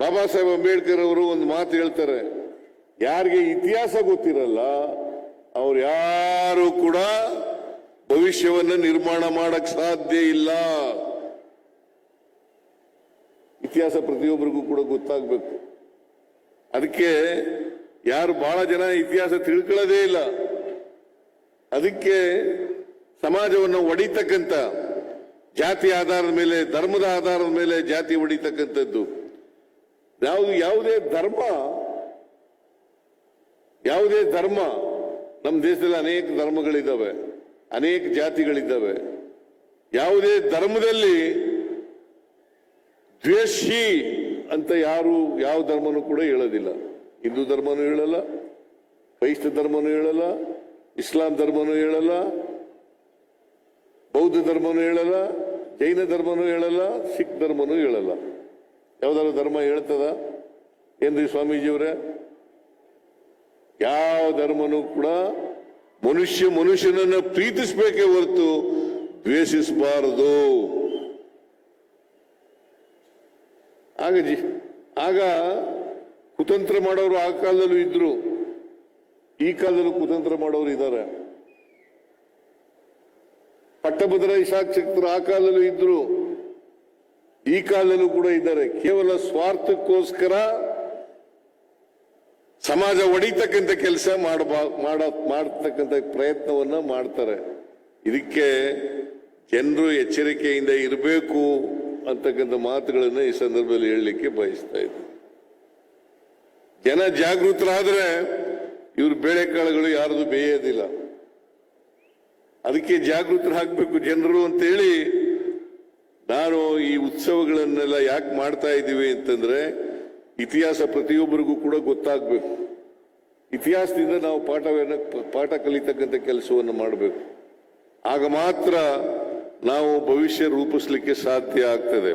ಬಾಬಾ ಸಾಹೇಬ್ ಅಂಬೇಡ್ಕರ್ ಅವರು ಒಂದು ಮಾತು ಹೇಳ್ತಾರೆ, ಯಾರಿಗೆ ಇತಿಹಾಸ ಗೊತ್ತಿರಲ್ಲ, ಅವ್ರು ಯಾರು ಕೂಡ ಭವಿಷ್ಯವನ್ನ ನಿರ್ಮಾಣ ಮಾಡಕ್ ಸಾಧ್ಯ ಇಲ್ಲ. ಇತಿಹಾಸ ಪ್ರತಿಯೊಬ್ಬರಿಗೂ ಕೂಡ ಗೊತ್ತಾಗ್ಬೇಕು. ಅದಕ್ಕೆ ಯಾರು ಬಹಳ ಜನ ಇತಿಹಾಸ ತಿಳ್ಕೊಳ್ಳೋದೇ ಇಲ್ಲ. ಅದಕ್ಕೆ ಸಮಾಜವನ್ನು ಒಡಿತಕ್ಕಂಥ ಜಾತಿ ಆಧಾರದ ಮೇಲೆ, ಧರ್ಮದ ಆಧಾರದ ಮೇಲೆ ಜಾತಿ ಒಡಿತಕ್ಕಂಥದ್ದು. ಯಾವುದು ಯಾವುದೇ ಧರ್ಮ ಯಾವುದೇ ಧರ್ಮ, ನಮ್ಮ ದೇಶದಲ್ಲಿ ಅನೇಕ ಧರ್ಮಗಳಿದ್ದಾವೆ, ಅನೇಕ ಜಾತಿಗಳಿದ್ದಾವೆ. ಯಾವುದೇ ಧರ್ಮದಲ್ಲಿ ದ್ವೇಷಿ ಅಂತ ಯಾರು ಯಾವ ಧರ್ಮನೂ ಕೂಡ ಹೇಳೋದಿಲ್ಲ. ಹಿಂದೂ ಧರ್ಮನೂ ಹೇಳಲ್ಲ, ಕ್ರೈಸ್ತ ಧರ್ಮನೂ ಹೇಳಲ್ಲ, ಇಸ್ಲಾಂ ಧರ್ಮನೂ ಹೇಳಲ್ಲ, ಬೌದ್ಧ ಧರ್ಮನೂ ಹೇಳಲ್ಲ, ಜೈನ ಧರ್ಮನೂ ಹೇಳಲ್ಲ, ಸಿಖ್ ಧರ್ಮನೂ ಹೇಳಲ್ಲ. ಯಾವ್ದಾದ್ರು ಧರ್ಮ ಹೇಳ್ತದ? ಏನ್ರಿ ಸ್ವಾಮೀಜಿಯವರೇ ಯಾವ ಧರ್ಮನೂ ಕೂಡ ಮನುಷ್ಯ ಮನುಷ್ಯನನ್ನ ಪ್ರೀತಿಸಬೇಕೇ ಹೊರತು ದ್ವೇಷಿಸಬಾರದು. ಆಗ ಜಿ ಆಗ ಕುತಂತ್ರ ಮಾಡೋರು ಆ ಕಾಲದಲ್ಲೂ ಇದ್ರು. ಈ ಕಾಲದಲ್ಲೂ ಕುತಂತ್ರ ಮಾಡೋರು ಇದ್ದಾರೆ ಪಟ್ಟಭದ್ರ ಇಶಾಕ್ಷಕ್ತರು ಆ ಕಾಲದಲ್ಲೂ ಇದ್ರು. ಈ ಕಾಲದಲ್ಲೂ ಕೂಡ ಇದ್ದಾರೆ. ಕೇವಲ ಸ್ವಾರ್ಥಕ್ಕೋಸ್ಕರ ಸಮಾಜ ಒಡಿತಕ್ಕಂಥ ಕೆಲಸ ಮಾಡ, ಮಾಡತಕ್ಕಂಥ ಪ್ರಯತ್ನವನ್ನ ಮಾಡ್ತಾರೆ. ಇದಕ್ಕೆ ಜನರು ಎಚ್ಚರಿಕೆಯಿಂದ ಇರಬೇಕು ಅಂತಕ್ಕಂಥ ಮಾತುಗಳನ್ನು ಈ ಸಂದರ್ಭದಲ್ಲಿ ಹೇಳಲಿಕ್ಕೆ ಬಯಸ್ತಾ ಇದ್ದರು ಜನ ಜಾಗೃತರಾದ್ರೆ ಇವ್ರ ಬೇಳೆಕಾಳುಗಳು ಯಾರದು ಬೇಯೋದಿಲ್ಲ. ಅದಕ್ಕೆ ಜಾಗೃತರಾಗಬೇಕು ಜನರು ಅಂತೇಳಿ ನಾನು ಈ ಉತ್ಸವಗಳನ್ನೆಲ್ಲ ಯಾಕೆ ಮಾಡ್ತಾ ಇದ್ದೀವಿ ಅಂತಂದ್ರೆ ಇತಿಹಾಸ ಪ್ರತಿಯೊಬ್ಬರಿಗೂ ಕೂಡ ಗೊತ್ತಾಗಬೇಕು. ಇತಿಹಾಸದಿಂದ ನಾವು ಪಾಠವನ್ನು, ಪಾಠ ಕಲಿತಕ್ಕಂಥ ಕೆಲಸವನ್ನು ಮಾಡಬೇಕು. ಆಗ ಮಾತ್ರ ನಾವು ಭವಿಷ್ಯ ರೂಪಿಸಲಿಕ್ಕೆ ಸಾಧ್ಯ ಆಗ್ತದೆ.